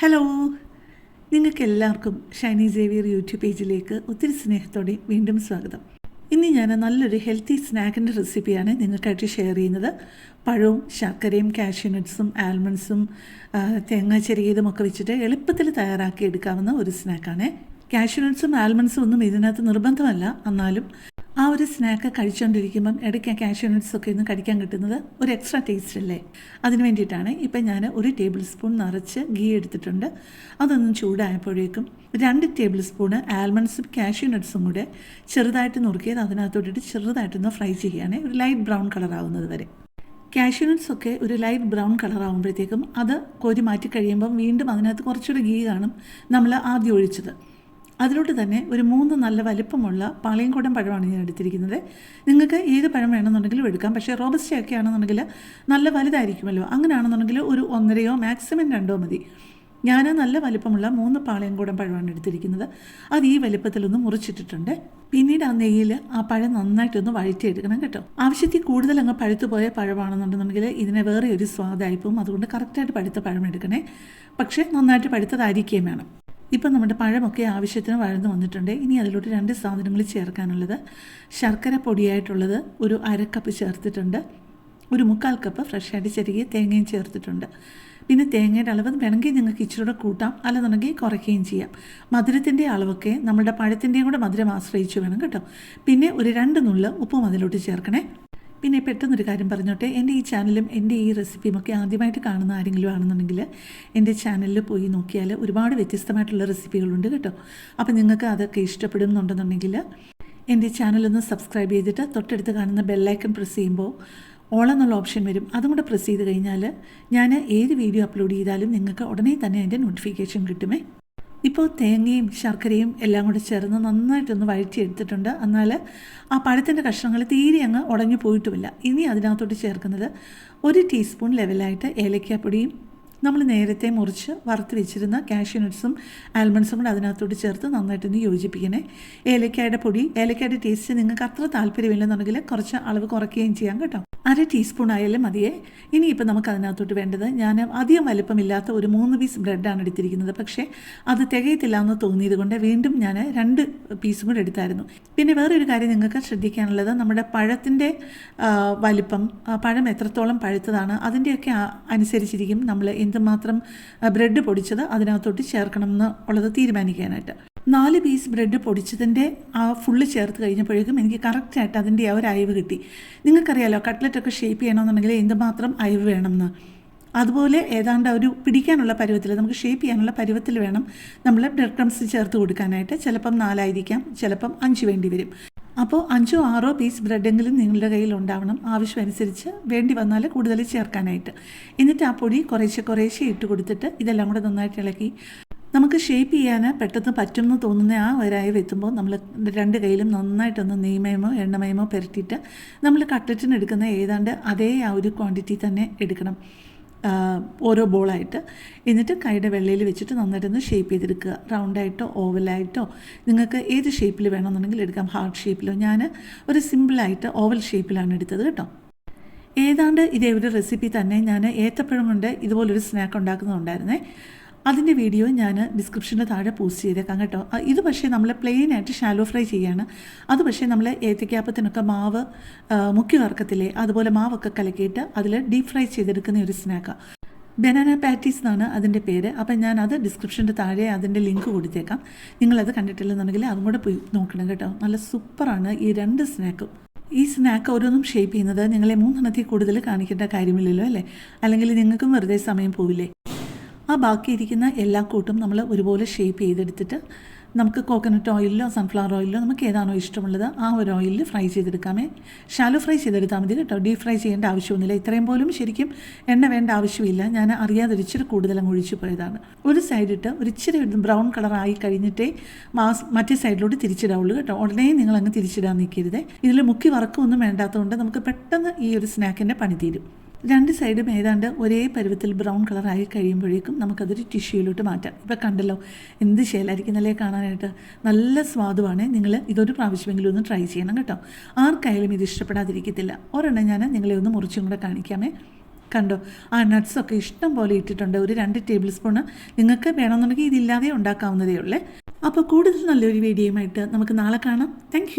Hello നിങ്ങൾക്ക് എല്ലാവർക്കും Shiny Xavier YouTube പേജിലേക്ക് ഒത്തിരി സ്നേഹത്തോടെ വീണ്ടും സ്വാഗതം. ഇന്ന് ഞാൻ നല്ലൊരു ഹെൽത്തി സ്നാക്കിന്റെ റെസിപ്പിയാണ് നിങ്ങൾക്കായിട്ട് ഷെയർ ചെയ്യുന്നത്. പഴവും ശർക്കരയും കാഷ്യൂനട്ട്സും ആൽമണ്ട്സും തേങ്ങ ചെറിയതും ഒക്കെ വെച്ചിട്ട് എളുപ്പത്തിൽ തയ്യാറാക്കി എടുക്കാവുന്ന ഒരു സ്നാക്കാണ് കാഷ്യൂനട്ട്സും ആൽമണ്ട്സും ഒന്നും ഇതിനകത്ത് നിർബന്ധമല്ല. എന്നാലും ആ ഒരു സ്നാക്ക് കഴിച്ചുകൊണ്ടിരിക്കുമ്പം ഇടയ്ക്ക് കാഷ്യൂ നട്ട്സ് ഒക്കെ ഒന്ന് കഴിക്കാൻ കിട്ടുന്നത് ഒരു എക്സ്ട്രാ ടേസ്റ്റ് അല്ലേ? അതിന് വേണ്ടിയിട്ടാണ് ഇപ്പം ഞാൻ ഒരു ടേബിൾ സ്പൂൺ നിറച്ച് ഗീ എടുത്തിട്ടുണ്ട്. അതൊന്നും ചൂടായപ്പോഴേക്കും രണ്ട് ടേബിൾ സ്പൂണ് ആൽമണ്ട്സും കാഷ്യൂ നട്ട്സും കൂടെ ചെറുതായിട്ട് നുറുക്കിയത് അതിനകത്തോട്ടിട്ട് ചെറുതായിട്ടൊന്ന് ഫ്രൈ ചെയ്യുകയാണ്. ഒരു ലൈറ്റ് ബ്രൗൺ കളറാവുന്നത് വരെ. കാഷ്യൂ നട്ട്സ് ഒക്കെ ഒരു ലൈറ്റ് ബ്രൗൺ കളർ ആകുമ്പോഴത്തേക്കും അത് കോരി മാറ്റി കഴിയുമ്പം വീണ്ടും അതിനകത്ത് കുറച്ചുകൂടി ഗീ കാണും. നമ്മൾ ആദ്യം ഒഴിച്ചത്. അതിലോട്ട് തന്നെ ഒരു മൂന്ന് നല്ല വലിപ്പമുള്ള പാളയംകോടൻ പഴമാണ് ഞാൻ എടുത്തിരിക്കുന്നത്. നിങ്ങൾക്ക് ഏത് പഴം വേണമെന്നുണ്ടെങ്കിലും എടുക്കാം. പക്ഷേ റോബസ്റ്റ ഒക്കെ ആണെന്നുണ്ടെങ്കിൽ നല്ല വലുതായിരിക്കുമല്ലോ. അങ്ങനെയാണെന്നുണ്ടെങ്കിൽ ഒരു ഒന്നരയോ മാക്സിമം രണ്ടോ മതി. ഞാൻ നല്ല വലിപ്പമുള്ള മൂന്ന് പാളയംകോടൻ പഴമാണ് എടുത്തിരിക്കുന്നത്. അത് ഈ വലിപ്പത്തിലൊന്ന് മുറിച്ചിട്ടിട്ടുണ്ട്. പിന്നീട് ആ നെയ്യിൽ ആ പഴം നന്നായിട്ടൊന്ന് വഴറ്റിയെടുക്കണം കേട്ടോ. ആവശ്യത്തിൽ കൂടുതൽ അങ്ങ് പഴുത്തു പോയ പഴമാണെന്നുണ്ടെന്നുണ്ടെങ്കിൽ ഇതിനെ വേറെ ഒരു സ്വാദായിപ്പോവും അതുകൊണ്ട് കറക്റ്റായിട്ട് പഴുത്ത പഴം എടുക്കണേ. പക്ഷേ നന്നായിട്ട് പഴുത്തതായിരിക്കുകയും വേണം. ഇപ്പം നമ്മുടെ പഴമൊക്കെ ആവശ്യത്തിന് വഴന്നു വന്നിട്ടുണ്ട്. ഇനി അതിലോട്ട് രണ്ട് സാധനങ്ങൾ ചേർക്കാനുള്ളത്. ശർക്കര പൊടിയായിട്ടുള്ളത് ഒരു അര കപ്പ് ചേർത്തിട്ടുണ്ട്. ഒരു മുക്കാൽ കപ്പ് ഫ്രഷായിട്ട് ചെറിയ തേങ്ങയും ചേർത്തിട്ടുണ്ട്. പിന്നെ തേങ്ങയുടെ അളവ് വേണമെങ്കിൽ നിങ്ങൾക്ക് ഇച്ചിരൂടെ കൂട്ടാം. അല്ലെന്നുണ്ടെങ്കിൽ കുറയ്ക്കുകയും ചെയ്യാം. മധുരത്തിന്റെ അളവൊക്കെ നമ്മുടെ പഴത്തിന്റെയും കൂടെ മധുരം ആശ്രയിച്ച് വേണം കേട്ടോ. പിന്നെ ഒരു രണ്ട് നുള്ള് ഉപ്പും അതിലോട്ട് ചേർക്കണേ. പിന്നെ പെട്ടെന്നൊരു കാര്യം പറഞ്ഞോട്ടെ. എന്റെ ഈ ചാനലും എന്റെ ഈ റെസിപ്പിയും ഒക്കെ ആദ്യമായിട്ട് കാണുന്ന ആരെങ്കിലും ആണെന്നുണ്ടെങ്കിൽ എന്റെ ചാനലിൽ പോയി നോക്കിയാൽ ഒരുപാട് വ്യത്യസ്തമായിട്ടുള്ള റെസിപ്പികളുണ്ട് കേട്ടോ. അപ്പോൾ നിങ്ങൾക്ക് അതൊക്കെ ഇഷ്ടപ്പെടുന്നുണ്ടെന്നുണ്ടെങ്കിൽ എന്റെ ചാനലൊന്ന് സബ്സ്ക്രൈബ് ചെയ്തിട്ട് തൊട്ടടുത്ത് കാണുന്ന ബെല്ലൈക്കൺ പ്രസ് ചെയ്യുമ്പോൾ ഓൾ എന്നുള്ള ഓപ്ഷൻ വരും. അതും കൂടെ പ്രസ് ചെയ്ത് കഴിഞ്ഞാൽ ഞാൻ ഏത് വീഡിയോ അപ്ലോഡ് ചെയ്താലും നിങ്ങൾക്ക് ഉടനെ തന്നെ അതിന്റെ നോട്ടിഫിക്കേഷൻ കിട്ടുമേ. ഇപ്പോൾ തേങ്ങയും ശർക്കരയും എല്ലാം കൂടെ ചേർന്ന് നന്നായിട്ടൊന്ന് വഴറ്റിയെടുത്തിട്ടുണ്ട്. എന്നാൽ ആ പഴത്തിന്റെ കഷ്ണങ്ങൾ തീരെ അങ്ങ് ഉടഞ്ഞു പോയിട്ടുമില്ല. ഇനി അതിനകത്തോട്ട് ചേർക്കുന്നത് ഒരു ടീസ്പൂൺ ലെവലായിട്ട് ഏലക്കാപ്പൊടിയും നമ്മൾ നേരത്തെ മുറിച്ച് വറുത്ത് വെച്ചിരുന്ന കാഷ്യൂനട്ട്സും ആൽമണ്ട്സും കൂടെ അതിനകത്തോട്ട് ചേർത്ത് നന്നായിട്ടൊന്ന് യോജിപ്പിക്കണേ. ഏലക്കായുടെ പൊടി ഏലക്കായുടെ ടേസ്റ്റ് നിങ്ങൾക്ക് അത്ര താല്പര്യമില്ലെന്നുണ്ടെങ്കിൽ കുറച്ച് അളവ് കുറയ്ക്കുകയും ചെയ്യാം കേട്ടോ. അര ടീസ്പൂൺ ആയാലും മതിയേ. ഇനിയിപ്പോൾ നമുക്ക് അതിനകത്തോട്ട് വേണ്ടത് ഞാൻ അധികം വലുപ്പമില്ലാത്ത ഒരു മൂന്ന് പീസ് ബ്രെഡാണ് എടുത്തിരിക്കുന്നത്. പക്ഷേ അത് തികയത്തില്ല എന്ന് തോന്നിയത് കൊണ്ട് വീണ്ടും ഞാൻ രണ്ട് പീസും കൂടെ എടുത്തായിരുന്നു. പിന്നെ വേറൊരു കാര്യം നിങ്ങൾക്ക് ശ്രദ്ധിക്കാനുള്ളത് നമ്മുടെ പഴത്തിന്റെ വലിപ്പം പഴം എത്രത്തോളം പഴുത്തതാണ് അതിന്റെയൊക്കെ അനുസരിച്ചിരിക്കും നമ്മൾ എന്തുമാത്രം ബ്രെഡ് പൊടിച്ചത് അതിനകത്തോട്ട് ചേർക്കണം എന്ന് ഉള്ളത് തീരുമാനിക്കാനായിട്ട്. നാല് പീസ് ബ്രെഡ് പൊടിച്ചതിന്റെ ആ ഫുള്ള് ചേർത്ത് കഴിഞ്ഞപ്പോഴേക്കും എനിക്ക് കറക്റ്റായിട്ട് അതിന്റെ ആ ഒരു അയവ് കിട്ടി. നിങ്ങൾക്കറിയാലോ കട്ട്ലറ്റൊക്കെ ഷേപ്പ് ചെയ്യണമെന്നുണ്ടെങ്കിൽ എന്തുമാത്രം അയവ് വേണമെന്ന്. അതുപോലെ ഏതാണ്ട് ഒരു പിടിക്കാനുള്ള പരുവത്തിൽ നമുക്ക് ഷേപ്പ് ചെയ്യാനുള്ള പരുവത്തിൽ വേണം നമ്മൾ ബ്രെഡ് ക്രംസ് ചേർത്ത് കൊടുക്കാനായിട്ട്. ചിലപ്പം നാലായിരിക്കാം ചിലപ്പം അഞ്ച് വേണ്ടി വരും. അപ്പോൾ അഞ്ചോ ആറോ പീസ് ബ്രെഡെങ്കിലും നിങ്ങളുടെ കയ്യിൽ ഉണ്ടാവണം. ആവശ്യമനുസരിച്ച് വേണ്ടി വന്നാൽ കൂടുതൽ ചേർക്കാനായിട്ട്. എന്നിട്ട് ആ പൊടി കുറേശ്ശെ കുറേശ്ശെ ഇട്ട് കൊടുത്തിട്ട് ഇതെല്ലാം കൂടെ നന്നായിട്ട് ഇളക്കി. നമുക്ക് ഷേപ്പ് ചെയ്യാൻ പെട്ടെന്ന് പറ്റുമെന്ന് തോന്നുന്ന ആ ഒരായവ് എത്തുമ്പോൾ നമ്മൾ രണ്ട് കയ്യിലും നന്നായിട്ടൊന്ന് നെയ്മയമോ എണ്ണമയമോ പുരട്ടിയിട്ട് നമ്മൾ കട്ട്ലറ്റിന് എടുക്കുന്ന ഏതാണ്ട് അതേ ആ ഒരു ക്വാണ്ടിറ്റി തന്നെ എടുക്കണം. ഓരോ ബോളായിട്ട്. എന്നിട്ട് കൈയുടെ വെള്ളയിൽ വെച്ചിട്ട് നന്നായിട്ടൊന്ന് ഷേപ്പ് ചെയ്തെടുക്കുക. റൗണ്ടായിട്ടോ ഓവലായിട്ടോ നിങ്ങൾക്ക് ഏത് ഷേപ്പിൽ വേണമെന്നുണ്ടെങ്കിൽ എടുക്കാം. ഹാർട്ട് ഷേപ്പിലോ ഞാൻ ഒരു സിമ്പിളായിട്ട് ഓവൽ ഷേപ്പിലാണ് എടുത്തത് കേട്ടോ. ഏതാണ്ട് ഇതേ ഒരു റെസിപ്പി തന്നെ ഞാൻ ഏത്തപ്പഴം കൊണ്ട് ഇതുപോലൊരു സ്നാക്ക് ഉണ്ടാക്കുന്നുണ്ടായിരുന്നേ അതിന്റെ വീഡിയോ ഞാൻ ഡിസ്ക്രിപ്ഷന്റെ താഴെ പോസ്റ്റ് ചെയ്തേക്കാം കേട്ടോ. ഇത് പക്ഷേ നമ്മൾ പ്ലെയിൻ ആയിട്ട് ഷാലോ ഫ്രൈ ചെയ്യാണ്. അത് പക്ഷേ നമ്മൾ ഏത്തക്കാപ്പത്തിനൊക്കെ മാവ് മുക്കി വറക്കത്തില്ലേ അതുപോലെ മാവൊക്കെ കലക്കിയിട്ട് അതിൽ ഡീപ് ഫ്രൈ ചെയ്തെടുക്കുന്ന ഒരു സ്നാക്കാണ് ബനാന പാറ്റീസ് എന്നാണ് അതിന്റെ പേര്. അപ്പം ഞാൻ അത് ഡിസ്ക്രിപ്ഷന്റെ താഴെ അതിന്റെ ലിങ്ക് കൊടുത്തേക്കാം. നിങ്ങളത് കണ്ടിട്ടില്ലെന്നുണ്ടെങ്കിൽ അതും കൂടെ പോയി നോക്കണം കേട്ടോ. നല്ല സൂപ്പറാണ് ഈ രണ്ട് സ്നാക്കും ഈ സ്നാക്ക് ഓരോന്നും ഷേപ്പ് ചെയ്യുന്നത് നിങ്ങളെ മൂന്നെണ്ണത്തിൽ കൂടുതൽ കാണിക്കേണ്ട കാര്യമില്ലല്ലോ അല്ലേ? അല്ലെങ്കിൽ നിങ്ങൾക്കും വെറുതെ സമയം പോവില്ലേ? ആ ബാക്കിയിരിക്കുന്ന എല്ലാ കൂട്ടും നമ്മൾ ഒരുപോലെ ഷേപ്പ് ചെയ്തെടുത്തിട്ട് നമുക്ക് കോക്കനട്ട് ഓയിലിലോ സൺഫ്ലവർ ഓയിലിലോ നമുക്ക് ഏതാണോ ഇഷ്ടമുള്ളത് ആ ഒരു ഓയിലിൽ ഫ്രൈ ചെയ്തെടുക്കാമേ. ഷാലോ ഫ്രൈ ചെയ്തെടുത്താൽ മതി കേട്ടോ. ഡീപ് ഫ്രൈ ചെയ്യേണ്ട ആവശ്യമൊന്നുമില്ല. ഇത്രയും പോലും ശരിക്കും എണ്ണ വേണ്ട ആവശ്യമില്ല. ഞാൻ അറിയാതെ ഒരു ഇച്ചിരി കൂടുതൽ അങ്ങ് ഒഴിച്ചു പോയതാണ്. ഒരു സൈഡിട്ട് ഒരു ഇച്ചിരി ബ്രൗൺ കളറായി കഴിഞ്ഞിട്ടേ മാസ് മറ്റേ സൈഡിലോട്ട് തിരിച്ചിടാവുള്ളൂ കേട്ടോ. ഉടനെ നിങ്ങൾ അങ്ങ് തിരിച്ചിടാൻ നിൽക്കരുത്. ഇതിൽ മുക്കി വറക്കൊന്നും വേണ്ടാത്തതുകൊണ്ട് നമുക്ക് പെട്ടെന്ന് ഈ ഒരു സ്നാക്കിന്റെ പണി തീരും. രണ്ട് സൈഡും ഏതാണ്ട് ഒരേ പരുവത്തിൽ ബ്രൗൺ കളറായി കഴിയുമ്പോഴേക്കും നമുക്കതൊരു ടിഷ്യൂയിലോട്ട് മാറ്റാം. ഇപ്പോൾ കണ്ടല്ലോ എന്ത് ശേലായിരിക്കുന്നല്ലേ കാണാനായിട്ട്? നല്ല സ്വാദുവാണ്. നിങ്ങൾ ഇതൊരു പ്രാവശ്യമെങ്കിലും ഒന്ന് ട്രൈ ചെയ്യണം കേട്ടോ. ആർക്കായാലും ഇത് ഇഷ്ടപ്പെടാതിരിക്കത്തില്ല. ഒരെണ്ണം ഞാൻ നിങ്ങളെ ഒന്ന് മുറിച്ചും കൂടെ കാണിക്കാമേ. കണ്ടോ ആ നട്ട്സൊക്കെ ഇഷ്ടം പോലെ ഇട്ടിട്ടുണ്ട്. ഒരു രണ്ട് ടേബിൾ സ്പൂണ് നിങ്ങൾക്ക് വേണമെന്നുണ്ടെങ്കിൽ ഇതില്ലാതെ ഉണ്ടാക്കാവുന്നതേ ഉള്ളേ. അപ്പോൾ കൂടുതൽ നല്ലൊരു വീഡിയോയുമായിട്ട് നമുക്ക് നാളെ കാണാം. താങ്ക്